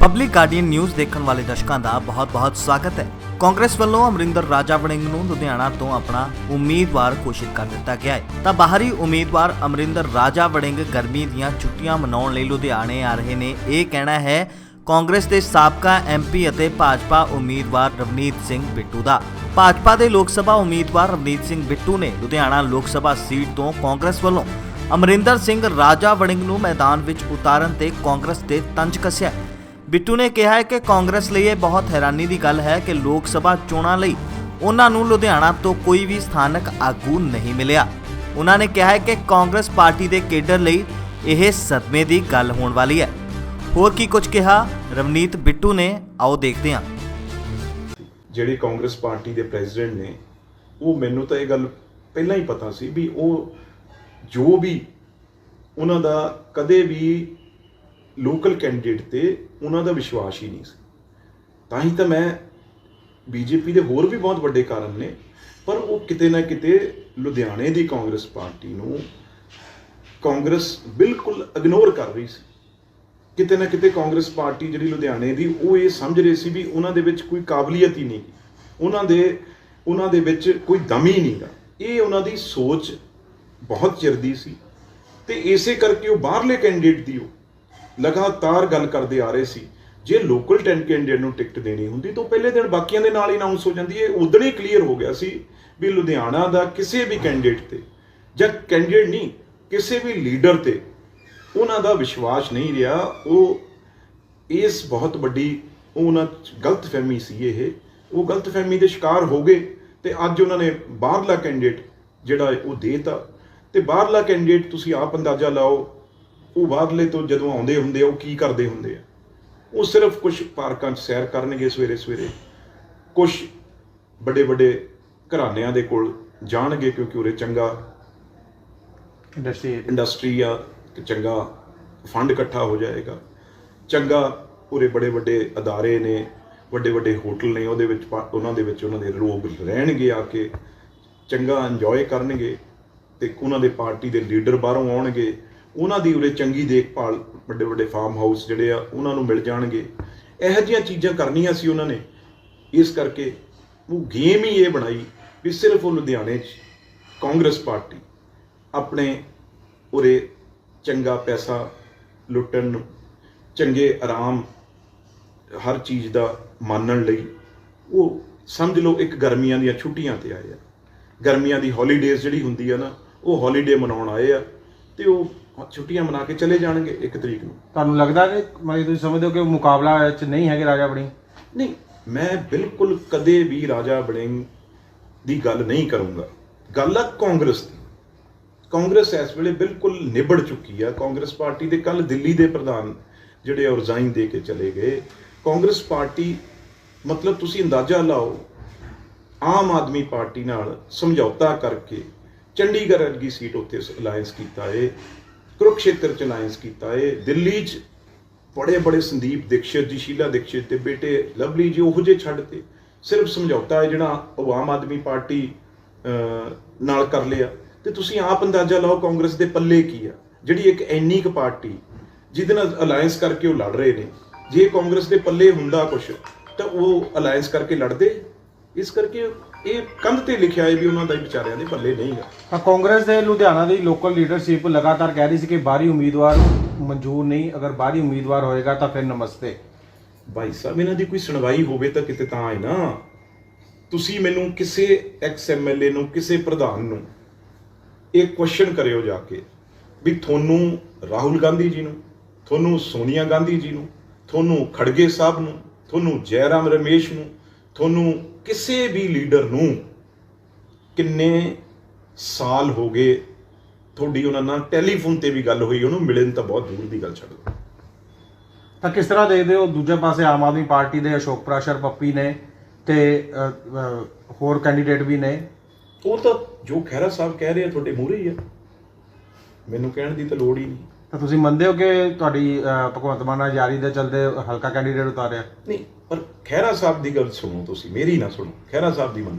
Public guardian news ਦੇਖਣ ਵਾਲੇ ਦਰਸ਼ਕਾਂ ਦਾ ਬਹੁਤ-ਬਹੁਤ ਸਵਾਗਤ ਹੈ। ਕਾਂਗਰਸ ਵੱਲੋਂ ਅਮਰਿੰਦਰ ਰਾਜਾ ਵੜਿੰਗ ਨੂੰ ਲੁਧਿਆਣਾ ਤੋਂ ਆਪਣਾ ਉਮੀਦਵਾਰ ਘੋਸ਼ਿਤ ਕਰ ਦਿੱਤਾ ਗਿਆ ਹੈ। ਤਾਂ ਬਾਹਰੀ ਉਮੀਦਵਾਰ ਅਮਰਿੰਦਰ ਰਾਜਾ ਵੜਿੰਗ ਗਰਮੀ ਦੀਆਂ ਛੁੱਟੀਆਂ ਮਨਾਉਣ ਲਈ ਲੁਧਿਆਣੇ ਆ ਰਹੇ ਨੇ। ਇਹ ਕਹਿਣਾ ਹੈ, ਕਾਂਗਰਸ ਦੇ ਸਾਬਕਾ ਐਮਪੀ ਅਤੇ ਭਾਜਪਾ ਉਮੀਦਵਾਰ ਰਵਨੀਤ ਸਿੰਘ ਬਿੱਟੂ ਦਾ। ਭਾਜਪਾ ਦੇ ਲੋਕ ਸਭਾ ਉਮੀਦਵਾਰ ਰਵਨੀਤ ਸਿੰਘ ਬਿੱਟੂ ਨੇ ਲੁਧਿਆਣਾ ਲੋਕ ਸਭਾ ਸੀਟ ਤੋਂ ਕਾਂਗਰਸ ਵੱਲੋਂ ਅਮਰਿੰਦਰ ਸਿੰਘ ਰਾਜਾ ਵੜਿੰਗ ਨੂੰ ਮੈਦਾਨ ਵਿੱਚ ਉਤਾਰਨ ਤੇ ਕਾਂਗਰਸ ਤੇ ਤੰਜ ਕੱਸਿਆ। ਬਿੱਟੂ ਨੇ ਕਿਹਾ ਹੈ ਕਿ ਕਾਂਗਰਸ ਲਈ ਇਹ ਬਹੁਤ ਹੈਰਾਨੀ ਦੀ ਗੱਲ ਹੈ ਕਿ ਲੋਕ ਸਭਾ ਚੋਣਾਂ ਲਈ ਉਹਨਾਂ ਨੂੰ ਲੁਧਿਆਣਾ ਤੋਂ ਕੋਈ ਵੀ ਸਥਾਨਕ ਆਗੂ ਨਹੀਂ ਮਿਲਿਆ। ਉਹਨਾਂ ਨੇ ਕਿਹਾ ਹੈ ਕਿ ਕਾਂਗਰਸ ਪਾਰਟੀ ਦੇ ਕੇਡਰ ਲਈ ਇਹ ਸਦਮੇ ਦੀ ਗੱਲ ਹੋਣ ਵਾਲੀ ਹੈ। ਹੋਰ ਕੀ ਕੁਝ ਕਿਹਾ? ਰਵਨੀਤ ਬਿੱਟੂ ਨੇ, ਆਓ ਦੇਖਦੇ ਹਾਂ। ਜਿਹੜੇ ਕਾਂਗਰਸ ਪਾਰਟੀ ਦੇ ਪ੍ਰੈਜ਼ੀਡੈਂਟ ਨੇ, ਉਹ ਮੈਨੂੰ ਤਾਂ ਇਹ ਗੱਲ ਪਹਿਲਾਂ ਹੀ ਪਤਾ ਸੀ ਵੀ ਉਹ ਜੋ ਵੀ ਉਹਨਾਂ ਦਾ ਕਦੇ ਵੀ ਲੋਕਲ ਕੈਂਡੀਡੇਟ ਤੇ ਉਹਨਾਂ ਦਾ ਵਿਸ਼ਵਾਸ ਹੀ ਨਹੀਂ ਸੀ। ਤਾਂ ਹੀ ਤਾਂ ਮੈਂ ਬੀਜੇਪੀ ਦੇ ਹੋਰ ਵੀ ਬਹੁਤ ਵੱਡੇ ਕਾਰਨ ਨੇ, ਪਰ ਉਹ ਕਿਤੇ ਨਾ ਕਿਤੇ ਲੁਧਿਆਣੇ ਦੀ ਕਾਂਗਰਸ ਪਾਰਟੀ ਨੂੰ ਕਾਂਗਰਸ ਬਿਲਕੁਲ ਇਗਨੋਰ ਕਰ ਰਹੀ ਸੀ। ਕਿਤੇ ਨਾ ਕਿਤੇ ਕਾਂਗਰਸ ਪਾਰਟੀ ਜਿਹੜੀ ਲੁਧਿਆਣੇ ਦੀ, ਉਹ ਇਹ ਸਮਝ ਰਹੀ ਸੀ ਵੀ ਉਹਨਾਂ ਦੇ ਵਿੱਚ ਕੋਈ ਕਾਬਲੀਅਤ ਹੀ ਨਹੀਂ। ਉਹਨਾਂ ਦੇ ਉਹਨਾਂ ਦੇ ਵਿੱਚ ਕੋਈ ਦਮ ਹੀ ਨਹੀਂਗਾ ਇਹ ਉਹਨਾਂ ਦੀ ਸੋਚ ਬਹੁਤ ਚਿਰ ਦੀ ਸੀ। ਤੇ ਇਸੇ ਕਰਕੇ ਉਹ ਬਾਹਰਲੇ ਕੈਂਡੀਡੇਟ ਦੀ ਉਹ ਲਗਾਤਾਰ ਗੱਲ ਕਰਦੇ ਆ ਰਹੇ ਸੀ। ਜੇ ਲੋਕਲ 10 ਕੈਂਡੀਡੇਟ ਨੂੰ ਟਿਕਟ ਦੇਣੀ ਹੁੰਦੀ ਤਾਂ ਉਹ ਪਹਿਲੇ ਦਿਨ ਬਾਕੀਆਂ ਦੇ ਨਾਲ ਹੀ ਅਨਾਉਂਸ ਹੋ ਜਾਂਦੀ। ਹੈ ਉਦੋਂ ਹੀ ਕਲੀਅਰ ਹੋ ਗਿਆ ਸੀ ਵੀ ਲੁਧਿਆਣਾ ਦਾ ਕਿਸੇ ਵੀ ਕੈਂਡੀਡੇਟ ਤੇ ਜਾਂ ਕੈਂਡੀਡੇਟ ਨਹੀਂ, ਕਿਸੇ ਵੀ ਲੀਡਰ ਤੇ ਉਹਨਾਂ ਦਾ ਵਿਸ਼ਵਾਸ ਨਹੀਂ ਰਿਹਾ। ਉਹ ਇਸ ਬਹੁਤ ਵੱਡੀ ਉਹਨਾਂ 'ਚ ਗਲਤਫਹਿਮੀ ਸੀ ਇਹ। ਉਹ ਗਲਤਫਹਿਮੀ ਦੇ ਸ਼ਿਕਾਰ ਹੋ ਗਏ ਤੇ ਅੱਜ ਉਹਨਾਂ ਨੇ ਬਾਹਰਲਾ ਕੈਂਡੀਡੇਟ ਜਿਹੜਾ ਉਹ ਦੇਤਾ। ਤੇ ਬਾਹਰਲਾ ਕੈਂਡੀਡੇਟ ਤੁਸੀਂ ਆਪ ਅੰਦਾਜ਼ਾ ਲਾਓ ਉਹ ਬਾਹਰਲੇ ਤੋਂ ਜਦੋਂ ਆਉਂਦੇ ਹੁੰਦੇ ਆ ਉਹ ਕੀ ਕਰਦੇ ਹੁੰਦੇ ਆ? ਉਹ ਸਿਰਫ ਕੁਝ ਪਾਰਕਾਂ 'ਚ ਸੈਰ ਕਰਨਗੇ ਸਵੇਰੇ ਸਵੇਰੇ। ਕੁਝ ਵੱਡੇ ਵੱਡੇ ਘਰਾਣਿਆਂ ਦੇ ਕੋਲ ਜਾਣਗੇ ਕਿਉਂਕਿ ਉਰੇ ਚੰਗਾ ਇੰਡਸਟਰੀ ਇੰਡਸਟਰੀ ਆ ਕਿ ਚੰਗਾ ਫੰਡ ਇਕੱਠਾ ਹੋ ਜਾਏਗਾ। ਚੰਗਾ ਪੂਰੇ ਬੜੇ ਵੱਡੇ ਅਦਾਰੇ ਨੇ ਵੱਡੇ ਵੱਡੇ ਹੋਟਲ ਨੇ ਉਹਦੇ ਵਿੱਚ ਉਹਨਾਂ ਦੇ ਵਿੱਚ ਉਹਨਾਂ ਦੇ ਲੋਕ ਰਹਿਣਗੇ ਆ ਕੇ ਚੰਗਾ ਇੰਜੋਏ ਕਰਨਗੇ ਤੇ ਉਹਨਾਂ ਦੇ ਪਾਰਟੀ ਦੇ ਲੀਡਰ ਬਾਹਰੋਂ ਆਉਣਗੇ। ਉਹਨਾਂ ਦੀ ਉਰੇ ਚੰਗੀ ਦੇਖਭਾਲ, ਵੱਡੇ ਵੱਡੇ ਫਾਰਮ ਹਾਊਸ ਜਿਹੜੇ ਆ, ਉਹਨਾਂ ਨੂੰ ਮਿਲ ਜਾਣਗੇ। ਇਹੋ ਜਿਹੀਆਂ ਚੀਜ਼ਾਂ ਕਰਨੀਆਂ ਸੀ ਉਹਨਾਂ ਨੇ। ਇਸ ਕਰਕੇ ਉਹ ਗੇਮ ਹੀ ਇਹ ਬਣਾਈ ਵੀ ਸਿਰਫ ਉਹ ਲੁਧਿਆਣੇ 'ਚ ਕਾਂਗਰਸ ਪਾਰਟੀ ਆਪਣੇ ਉਰੇ ਚੰਗਾ ਪੈਸਾ ਲੁੱਟਣ ਨੂੰ ਚੰਗੇ ਆਰਾਮ ਹਰ ਚੀਜ਼ ਦਾ ਮਾਨਣ ਲਈ ਉਹ ਸਮਝ ਲਓ ਇੱਕ ਗਰਮੀਆਂ ਦੀਆਂ ਛੁੱਟੀਆਂ ਤੇ ਆਏ ਆ। ਗਰਮੀਆਂ ਦੀ ਹੌਲੀਡੇਜ਼ ਜਿਹੜੀ ਹੁੰਦੀ ਆ ਨਾ, ਉਹ ਹੌਲੀਡੇ ਮਨਾਉਣ ਆਏ ਆ। ਤੇ ਉਹ ਛੁੱਟੀਆਂ ਮਨਾ ਕੇ ਚਲੇ ਜਾਣਗੇ ਇੱਕ ਤਰੀਕ ਨੂੰ। ਤੁਹਾਨੂੰ ਲੱਗਦਾ ਕਿ ਮੈਂ ਤੁਸੀਂ ਸਮਝਦੇ ਹੋ ਕਿ ਮੁਕਾਬਲਾ ਇਹ ਚ ਨਹੀਂ ਹੈਗੇ ਰਾਜਾ ਬਣੀ? ਨਹੀਂ ਮੈਂ ਬਿਲਕੁਲ ਕਦੇ ਵੀ ਰਾਜਾ ਬੜਿੰਗ ਦੀ ਗੱਲ ਨਹੀਂ ਕਰੂੰਗਾ। ਗੱਲ ਆ ਕਾਂਗਰਸ ਦੀ। ਕਾਂਗਰਸ ਇਸ ਵੇਲੇ ਬਿਲਕੁਲ ਨਿਬੜ ਚੁੱਕੀ ਆ। ਕਾਂਗਰਸ ਪਾਰਟੀ ਦੇ ਕੱਲ ਦਿੱਲੀ ਦੇ ਪ੍ਰਧਾਨ ਜਿਹੜੇ ਉਹ ਰਿਜ਼ਾਈਨ ਦੇ ਕੇ ਚਲੇ ਗਏ। ਕਾਂਗਰਸ ਪਾਰਟੀ ਮਤਲਬ ਤੁਸੀਂ ਅੰਦਾਜ਼ਾ ਲਾਓ ਆਮ ਆਦਮੀ ਪਾਰਟੀ ਨਾਲ ਸਮਝੌਤਾ ਕਰਕੇ ਚੰਡੀਗੜ੍ਹ ਵਰਗੀ ਸੀਟ ਉੱਤੇ ਅਲਾਈਅੰਸ ਕੀਤਾ ਏ, ਕੁਰੂਕਸ਼ੇਤਰ ਚ ਅਲਾਈਅੰਸ ਕੀਤਾ ਏ, ਦਿੱਲੀ ਚ ਬੜੇ ਬੜੇ ਸੰਦੀਪ ਦੀਕਸ਼ਿਤ ਜੀ, ਸ਼ੀਲਾ ਦੀਕਸ਼ਿਤ ਤੇ ਬੇਟੇ ਲਵਲੀ ਜੀ ਉਹੋ ਜਿਹੇ ਛੱਡ ਤੇ ਸਿਰਫ ਸਮਝੌਤਾ ਹੈ ਜਿਹੜਾ ਉਹ ਆਮ ਆਦਮੀ ਪਾਰਟੀ ਨਾਲ ਕਰ ਲਿਆ। ਤੇ ਤੁਸੀਂ ਆਪ ਅੰਦਾਜ਼ਾ ਲਾਓ ਕਾਂਗਰਸ ਦੇ ਪੱਲੇ ਕੀ ਆ? ਜਿਹੜੀ ਇੱਕ ਐਨੀ ਕੁ ਪਾਰਟੀ ਜਿਹਦੇ ਨਾਲ ਅਲਾਈਅੰਸ ਕਰਕੇ ਉਹ ਲੜ ਰਹੇ ਨੇ, ਜੇ ਕਾਂਗਰਸ ਦੇ ਪੱਲੇ ਹੁੰਦਾ ਕੁਝ ਤਾਂ ਉਹ ਅਲਾਈਅੰਸ ਕਰਕੇ ਲੜਦੇ? ਇਸ ਕਰਕੇ ਇਹ ਕੰਧ ਤੇ ਲਿਖਿਆ ਹੈ ਵੀ ਉਹਨਾਂ ਦਾ ਹੀ ਵਿਚਾਰਿਆਂ ਦੇ ਪੱਲੇ ਨਹੀਂ ਹੈ ਤਾਂ ਕਾਂਗਰਸ ਦੇ ਲੁਧਿਆਣਾ ਦੀ ਲੋਕਲ ਲੀਡਰਸ਼ਿਪ ਲਗਾਤਾਰ ਕਹਿ ਰਹੀ ਸੀ ਕਿ ਬਾਹਰੀ ਉਮੀਦਵਾਰ ਮਨਜ਼ੂਰ ਨਹੀਂ ਅਗਰ ਬਾਹਰੀ ਉਮੀਦਵਾਰ ਹੋਏਗਾ ਤਾਂ ਫਿਰ ਨਮਸਤੇ। ਭਾਈ ਸਾਹਿਬ ਇਹਨਾਂ ਦੀ ਕੋਈ ਸੁਣਵਾਈ ਹੋਵੇ ਤਾਂ ਕਿਤੇ ਤਾਂ ਆਏ ਨਾ। ਤੁਸੀਂ ਮੈਨੂੰ ਕਿਸੇ ਐਕਸ ਐਮਐਲਏ ਨੂੰ ਕਿਸੇ ਪ੍ਰਧਾਨ ਨੂੰ ਇਹ ਕੁਐਸਚਨ ਕਰਿਓ ਜਾ ਕੇ ਵੀ ਤੁਹਾਨੂੰ ਰਾਹੁਲ ਗਾਂਧੀ ਜੀ ਨੂੰ ਤੁਹਾਨੂੰ ਸੋਨੀਆ ਗਾਂਧੀ ਜੀ ਨੂੰ ਤੁਹਾਨੂੰ ਖੜਗੇ ਸਾਹਿਬ ਨੂੰ ਤੁਹਾਨੂੰ ਜੈਰਾਮ ਰਮੇਸ਼ ਨੂੰ ਤੁਹਾਨੂੰ ਕਿਸੇ ਵੀ ਲੀਡਰ ਨੂੰ ਕਿੰਨੇ ਸਾਲ ਹੋ ਗਏ ਤੁਹਾਡੀ ਉਹਨਾਂ ਨਾਲ ਟੈਲੀਫੋਨ ਤੇ ਵੀ ਗੱਲ ਹੋਈ ਉਹਨੂੰ ਮਿਲਣ ਤਾਂ ਬਹੁਤ ਦੂਰ ਦੀ ਗੱਲ ਛੱਡ ਦਿਓ। ਤਾਂ ਕਿਸ ਤਰ੍ਹਾਂ ਦੇਖਦੇ ਹੋ ਦੂਜੇ ਪਾਸੇ ਆਮ ਆਦਮੀ ਪਾਰਟੀ ਦੇ ਅਸ਼ੋਕ ਪ੍ਰਾਸ਼ਰ ਪੱਪੀ ਨੇ ਤੇ ਹੋਰ ਕੈਂਡੀਡੇਟ ਵੀ ਨੇ? ਉਹ ਤਾਂ ਜੋ ਖਹਿਰਾ ਸਾਹਿਬ ਕਹਿ ਰਹੇ ਆ ਤੁਹਾਡੇ ਮੂਹਰੇ ਹੀ ਆ। ਮੈਨੂੰ ਕਹਿਣ ਦੀ ਤਾਂ ਲੋੜ ਹੀ ਨਹੀਂ। ਤਾਂ ਤੁਸੀਂ ਮੰਨਦੇ ਹੋ ਕਿ ਤੁਹਾਡੀ ਅ, ਭਗਵੰਤ ਮਾਨ ਨਾਲ ਯਾਰੀ ਦੇ ਚਲਦੇ ਹਲਕਾ ਕੈਂਡੀਡੇਟ ਉਤਾਰਿਆ? ਨਹੀਂ ਪਰ ਖਹਿਰਾ ਸਾਹਿਬ ਦੀ ਗੱਲ ਸੁਣੋ ਤੁਸੀਂ ਮੇਰੀ ਨਾ ਸੁਣੋ ਖਹਿਰਾ ਸਾਹਿਬ ਦੀ ਮੰਨੋ।